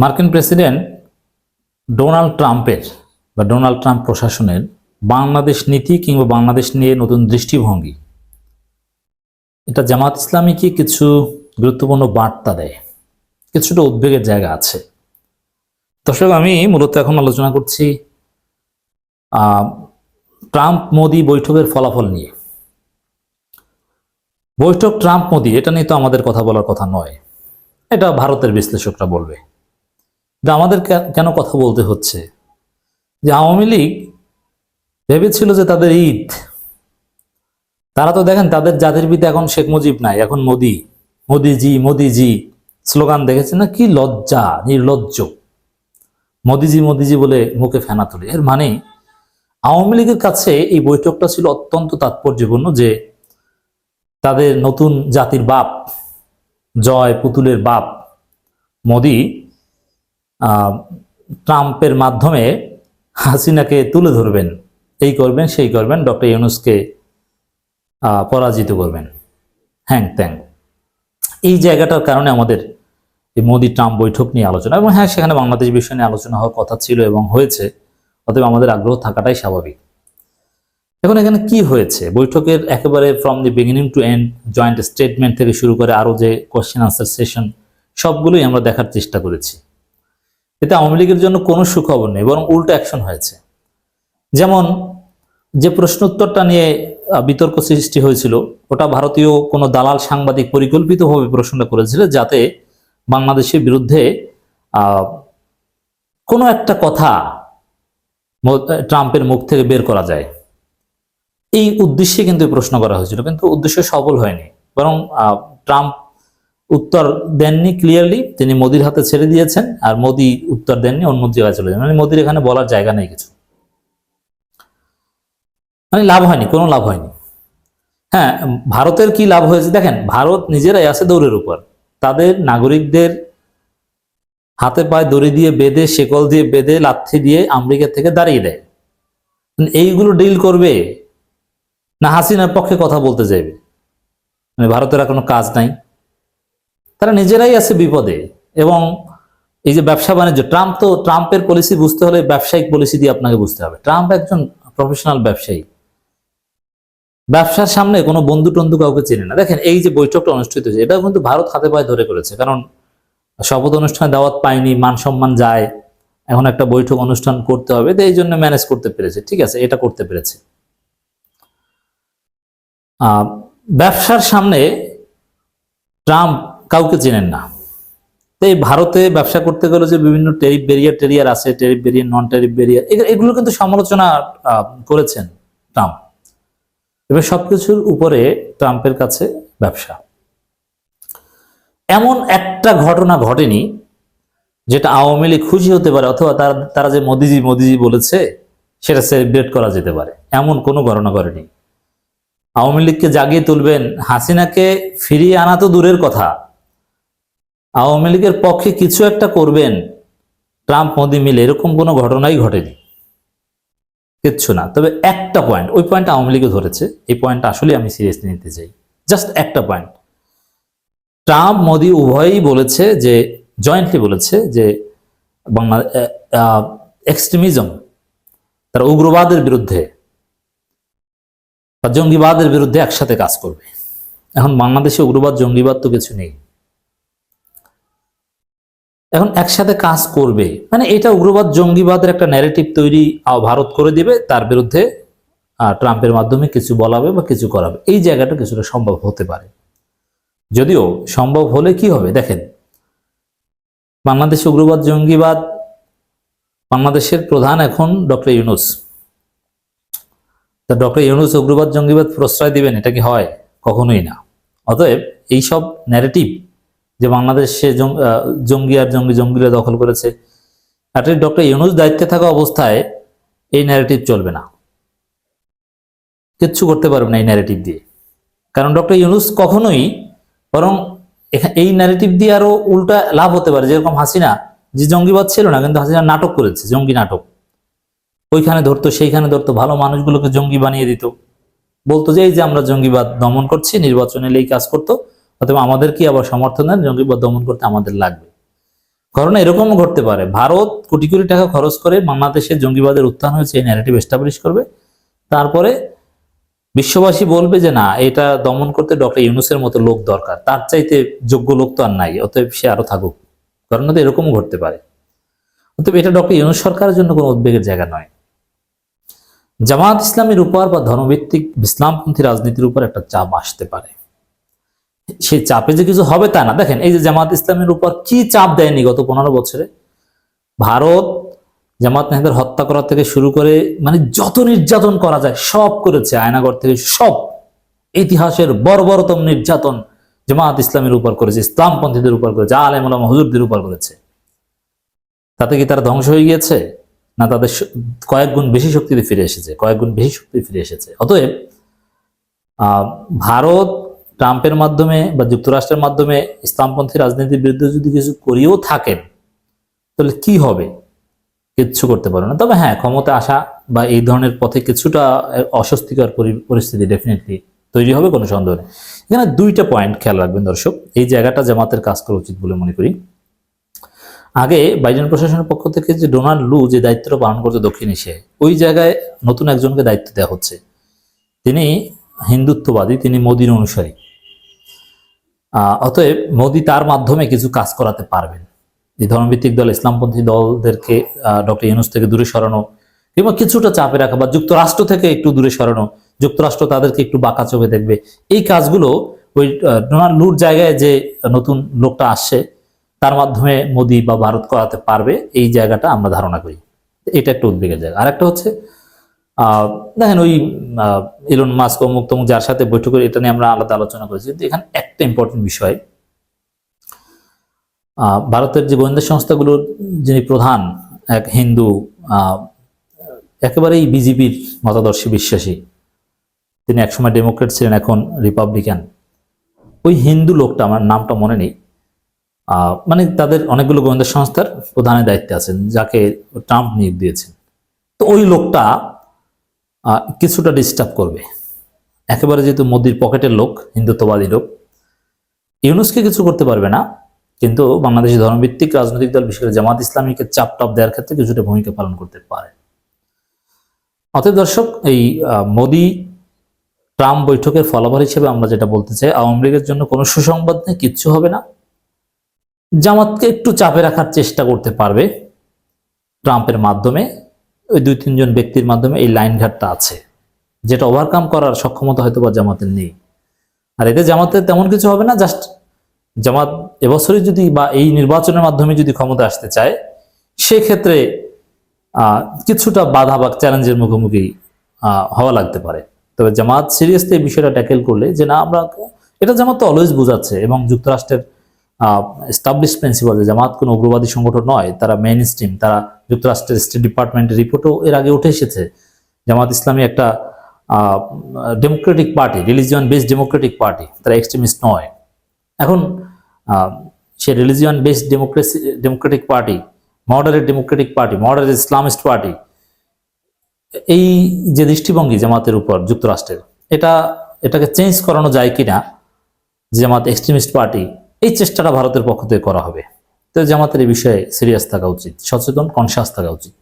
মার্কিন president Donald ট্রাম্পের বা ডোনাল্ড ট্রাম্প প্রশাসনের বাংলাদেশ নীতি কিংবা বাংলাদেশ নিয়ে নতুন দৃষ্টিভঙ্গি। এটা জামাত ইসলামীকে কিছু গুরুত্বপূর্ণ বার্তা দেয়। কিছুটা উদ্বেগের জায়গা আছে। দর্শক, আমি মূলত এখন আলোচনা করছি ট্রাম্প মোদি বৈঠকের ফলাফল নিয়ে। বৈঠক ট্রাম্প মোদি এটা নিয়ে তো আমাদের কথা বলার কথা নয়। এটা ভারতের বিশ্লেষকরা বলবে। যে আমাদের কেন কথা বলতে হচ্ছে? যে আওয়ামী লীগ ভেবেছিল যে তাদের ঈদ। তারা তো দেখেন তাদের জাতির পিতা এখন শেখ মুজিব নাই, এখন মোদি। মোদিজি মোদিজি। স্লোগান দেখেছেন না? কি লজ্জা, নির্লজ্জ। মোদিজি মোদিজি বলে মুখে ফেনা তোলে। এর মানে আওয়ামী লীগের কাছে এই বৈঠকটা ছিল অত্যন্ত তাৎপর্যপূর্ণ যে তাদের নতুন জাতির বাপ, জয় পুতুলের বাপ, মোদি ট্রাম্পের মাধ্যমে হাসিনাকে তুলে ধরবেন। এই করবেন, সেই করবেন। ডক্টর ইউনুসকে পরাজিত করবেন। হ্যাং ত্যাং। এই জায়গাটার কারণে আমাদের এই মোদি ট্রাম্প বৈঠক নিয়ে আলোচনা এবং হ্যাঁ সেখানে বাংলাদেশ বিষয় নিয়ে আলোচনা হওয়ার কথা ছিল এবং হয়েছে, অতএব আমাদের আগ্রহ থাকাটাই স্বাভাবিক। এখন এখানে কি হয়েছে? বৈঠকের একেবারে from the beginning to end joint statement থেকে শুরু করে আরও যে কোয়েশ্চেন আনসার সেশন সবগুলোই আমরা দেখার চেষ্টা করেছি। এতে আওয়ামী লীগের জন্য কোনো সুখবর নেই, বরং উল্টো অ্যাকশন হয়েছে। যেমন যে প্রশ্ন উত্তরটা নিয়ে বিতর্ক সৃষ্টি হয়েছিল, ওটা ভারতীয় কোনো দালাল সাংবাদিক পরিকল্পিতভাবে প্রশ্নটা করেছিল যাতে বাংলাদেশের বিরুদ্ধে কোনো একটা কথা ট্রাম্পের মুখ থেকে বের করা যায়। এই উদ্দেশ্যে কিন্তু প্রশ্ন করা হয়েছিল, কিন্তু উদ্দেশ্য সফল হয়নি। বরং ট্রাম্প উত্তর দেননি ক্লিয়ারলি তিনি মোদির হাতে ছেড়ে দিয়েছেন, আর মোদি উত্তর দেননি, অন্য জায়গায় চলে যান। মানে মোদির এখানে বলার জায়গা নেই কিছু। মানে লাভ হয়নি, কোনো লাভ হয়নি। হ্যাঁ ভারতের কি লাভ হয়েছে? দেখেন, ভারত নিজেরাই আছে দৌড়ের উপর। তাদের নাগরিকদের হাতে পায়ে দড়ি দিয়ে বেঁধে, শেকল দিয়ে বেঁধে, লাথি দিয়ে আমেরিকা থেকে দাঁড়িয়ে দেয়। এইগুলো ডিল করবে না হাসিনার পক্ষে কথা বলতে যাইবে মানে ভারতের আর কোনো কাজ নাই। তারা নিজেরাই আছে বিপদে। এবং এই যে ব্যবসা বাণিজ্য, ট্রাম্প তো ট্রাম্পের পলিসি বুঝতে হলে ব্যবসায়িক পলিসি দিয়ে আপনাকে বুঝতে হবে। ট্রাম্প একজন প্রফেশনাল ব্যবসায়ী। ব্যবসার সামনে কোনো বন্ধু টন্ধু কাউকে চেনে না। দেখেন, এই যে বৈঠকটা অনুষ্ঠিত হয়েছে, এটাও কিন্তু ভারত হাতে পায়ে ধরে করেছে। কারণ শপথ অনুষ্ঠানে দাওয়াত পায়নি, মান সম্মান যায়, এখন একটা বৈঠক অনুষ্ঠান করতে হবে, তো এই জন্য ম্যানেজ করতে পেরেছে। ঠিক আছে, এটা করতে পেরেছে। ব্যবসার সামনে ট্রাম্প কাউকে চেনেন না। তো এই ভারতে ব্যবসা করতে গেলে যে বিভিন্ন টেরিফ বেরিয়ার টেরিয়ার আছে tariff barrier non tariff barrier এগুলো কিন্তু সমালোচনা করেছেন ট্রাম্প। এবার সবকিছুর উপরে ট্রাম্পের কাছে ব্যবসা। এমন একটা ঘটনা ঘটেনি, যেটা আওয়ামী লীগ খুশি হতে পারে, অথবা তারা তারা যে মোদিজি মোদিজি বলেছে, সেটা সেলিব্রেট করা যেতে পারে। এমন কোনো ঘটনা ঘটেনি। আওয়ামী লীগকে জাগিয়ে তুলবেন হাসিনাকে ফিরিয়ে আনা তো দূরের কথা আওয়ামী লীগের পক্ষে কিছু একটা করবেন, ট্রাম্প, মোদি মিলে এরকম কোনো ঘটনাই ঘটেনি। কিচ্ছু না। তবে একটা পয়েন্ট ওই পয়েন্ট আওয়ামী লীগে ধরেছে। এই পয়েন্টটা আসলে আমি সিরিয়াসলি নিতে চাই। জাস্ট একটা পয়েন্ট ট্রাম্প, মোদি উভয়ই বলেছে যে জয়েন্টলি বলেছে যে, বাংলা এক্সট্রিমিজম তারা উগ্রবাদের বিরুদ্ধে বা জঙ্গিবাদের বিরুদ্ধে একসাথে কাজ করবে। এখন বাংলাদেশে উগ্রবাদ, জঙ্গিবাদ তো কিছু নেই। এখন একসাথে কাজ করবে মানে এটা উগ্রবাদ, জঙ্গিবাদের একটা ন্যারেটিভ তৈরি ভারত করে দিবে, তার বিরুদ্ধে ট্রাম্পের মাধ্যমে কিছু বলাবে বা কিছু করাবে। এই জায়গাটা কিছুটা সম্ভব হতে পারে। যদিও সম্ভব হলে কি হবে? দেখেন, বাংলাদেশে উগ্রবাদ, জঙ্গিবাদ, বাংলাদেশের প্রধান এখন ডক্টর ইউনুস। তা ডক্টর ইউনুস উগ্রবাদ, জঙ্গিবাদ প্রশ্রয় দিবেন, এটা কি হয়? কখনোই না। অতএব এইসব ন্যারেটিভ যে বাংলাদেশে জঙ্গি আর জঙ্গি জঙ্গিরা দখল করেছে। অ্যাটলিস্ট ডক্টর ইউনুস দায়িত্বে থাকা অবস্থায় এই ন্যারেটিভ চলবে না। কিচ্ছু করতে পারবে না এই ন্যারেটিভ দিয়ে। কারণ ডক্টর ইউনুস কখনোই বরং এই ন্যারেটিভ দিয়ে আরও উল্টা লাভ হতে পারে। যেরকম হাসিনা যে জঙ্গিবাদ ছিল না, কিন্তু হাসিনা নাটক করেছে, জঙ্গি নাটক। ওইখানে ধরতো, সেইখানে ধরতো, ভালো মানুষগুলোকে জঙ্গি বানিয়ে দিত। বলতো যে, এই যে আমরা জঙ্গিবাদ দমন করছি, নির্বাচনে এই কাজ করতো অথবা আমাদের কি আবার সমর্থন দেন? জঙ্গিবাদ দমন করতে আমাদের লাগবে। ঘটনা এরকমও ঘটতে পারে। ভারত কোটি কোটি টাকা খরচ করে বাংলাদেশে জঙ্গিবাদের উত্থান হয়েছে, এই ন্যারেটিভ এস্টাবলিশ করবে। তারপরে বিশ্ববাসী বলবে যে, না, এটা দমন করতে ডক্টর ইউনুসের মতো লোক দরকার। তার চাইতে যোগ্য লোক তো আর নাই, অতএব সে আরও থাকুক। ঘটনা তো এরকমও ঘটতে পারে। অতএব এটা ডক্টর ইউনুস সরকারের জন্য কোনো উদ্বেগের জায়গা নয়। জামাত ইসলামের উপর বা ধর্মভিত্তিক ইসলামপন্থী রাজনীতির উপর একটা চাপ আসতে পারে। সেই চাপে যে কিছু হবে তা না। দেখেন, এই যে জামাত ইসলামের উপর কি চাপ দেয়নি গত পনেরো বছরে? ভারত জামাত নেতাদের হত্যা করা থেকে শুরু করে মানে যত নির্যাতন করা যায়, সব করেছে আয়নাগর থেকে, সব। ইতিহাসের বর্বরতম নির্যাতন জামাত ইসলামের উপর করেছে, ইসলামপন্থীদের উপর করেছে, আলম হুজুরদের উপর করেছে। তাতে কি তারা ধ্বংস হয়ে গিয়েছে? না তাদের কয়েক গুণ বেশি শক্তিতে ফিরে এসেছে, কয়েক গুণ বেশি শক্তি ফিরে এসেছে। অতএব ভারত ট্রাম্পের মাধ্যমে বা যুক্তরাষ্ট্রের মাধ্যমে ইসলামপন্থী রাজনীতির বিরুদ্ধে যদি কিছু করিয়েও থাকেন, তাহলে কি হবে? কিচ্ছু করতে পারবে না। তবে হ্যাঁ ক্ষমতা আসা বা এই ধরনের পথে কিছুটা অস্বস্তিকর পরিস্থিতি ডেফিনেটলি তৈরি হবে, কোনো সন্দেহ নেই। এখানে দুইটা পয়েন্ট খেয়াল রাখবেন দর্শক। এই জায়গাটা জামাতের কাজ করা উচিত বলে মনে করি। আগে বাইডেন প্রশাসনের পক্ষ থেকে যে ডোনাল্ড লু যে দায়িত্বটা পালন করতে দক্ষিণ এশিয়ায়, ওই জায়গায় নতুন একজনকে দায়িত্ব দেওয়া হচ্ছে। তিনি হিন্দুত্ববাদী, তিনি মোদির অনুসারী। অতএব মোদি তার মাধ্যমে কিছু কাজ করাতে পারবেন। এই ধর্মভিত্তিক দল, ইসলামপন্থী দলদেরকে ডক্টর ইউনুস থেকে দূরে সরানো কিংবা কিছুটা চাপে রাখা বা যুক্তরাষ্ট্র থেকে একটু দূরে সরানো, যুক্তরাষ্ট্র তাদেরকে একটু বাঁকা চোখে দেখবে, এই কাজগুলো ওই ডোনাল্ড লুর জায়গায় যে নতুন লোকটা আসছে, তার মাধ্যমে মোদি বা ভারত করাতে পারবে, এই জায়গাটা আমরা ধারণা করি। এটা একটা উদ্বেগের জায়গা। আর একটা হচ্ছে দেখেন ওই ইলন মাস্ক অমুক তমুক যার সাথে বৈঠক করে এটা নিয়ে আমরা আলাদা আলোচনা করেছি। কিন্তু এখানে একটা ইম্পর্টেন্ট বিষয় ভারতের যে গোয়েন্দা সংস্থাগুলোর যিনি প্রধান এক হিন্দু একেবারেই বিজেপির মতাদর্শী বিশ্বাসী, তিনি একসময় ডেমোক্রেট ছিলেন, এখন রিপাবলিকান। ওই হিন্দু লোকটা, আমার নামটা মনে নেই মানে তাদের অনেকগুলো গোয়েন্দা সংস্থার প্রধানের দায়িত্বে আছেন, যাকে ট্রাম্প নিয়োগ দিয়েছেন। তো ওই লোকটা কিছুটা ডিস্টার্ব করবে। একেবারে যেহেতু মোদির পকেটের লোক, হিন্দুত্ববাদী লোক, ইউনুসকে কিছু করতে পারবে না, কিন্তু বাংলাদেশি ধর্মভিত্তিক রাজনৈতিক দল, বিশেষ করে জামাত ইসলামীকে চাপ টাপ দেওয়ার ক্ষেত্রে কিছুটা ভূমিকা পালন করতে পারে। অতএব দর্শক, এই মোদি ট্রাম্প বৈঠকের ফলাফল হিসেবে আমরা যেটা বলতে চাই, আওয়ামী লীগের জন্য কোনো সুসংবাদ নেই, কিচ্ছু হবে না। জামাতকে একটু চাপে রাখার চেষ্টা করতে পারবে ট্রাম্পের মাধ্যমে। ওই দুই, তিনজন ব্যক্তির মাধ্যমে এই লাইন ঘাটটা আছে, যেটা ওভারকাম করার সক্ষমতা হয়তো বা জামাতের নেই। আর এতে জামাতের তেমন কিছু হবে না জাস্ট জামাত এবছরে যদি বা এই নির্বাচনের মাধ্যমে যদি ক্ষমতা আসতে চায়, সেক্ষেত্রে কিছুটা বাধা বা চ্যালেঞ্জের মুখোমুখি হওয়া লাগতে পারে। তবে জামাত সিরিয়াসলি এই বিষয়টা ট্যাকেল করলে যে না, আমরা এটা জামাত তো অলওয়েজ বোঝাচ্ছে এবং যুক্তরাষ্ট্রের স্টাবলিশ প্রিন্সিপাল যে জামাত কোনো উগ্রবাদী সংগঠন নয়, তারা মেইন স্ট্রিম তারা যুক্তরাষ্ট্রের স্টেট ডিপার্টমেন্টের রিপোর্টও এর আগে উঠে এসেছে। জামাত ইসলামী একটা democratic party religion based democratic party তারা এক্সট্রিমিস্ট নয়। এখন সে religion based democracy democratic party moderate democratic party moderate Islamist party এই যে দৃষ্টিভঙ্গি জামাতের উপর যুক্তরাষ্ট্রের, এটা, এটাকে চেঞ্জ করানো যায় কিনা জামাত এক্সট্রিমিস্ট পার্টি এই চেষ্টাটা ভারতের পক্ষ থেকে করা হবে। তো জামাতের বিষয়ে সিরিয়াস থাকা উচিত সচেতন কনসিয়াস থাকা উচিত।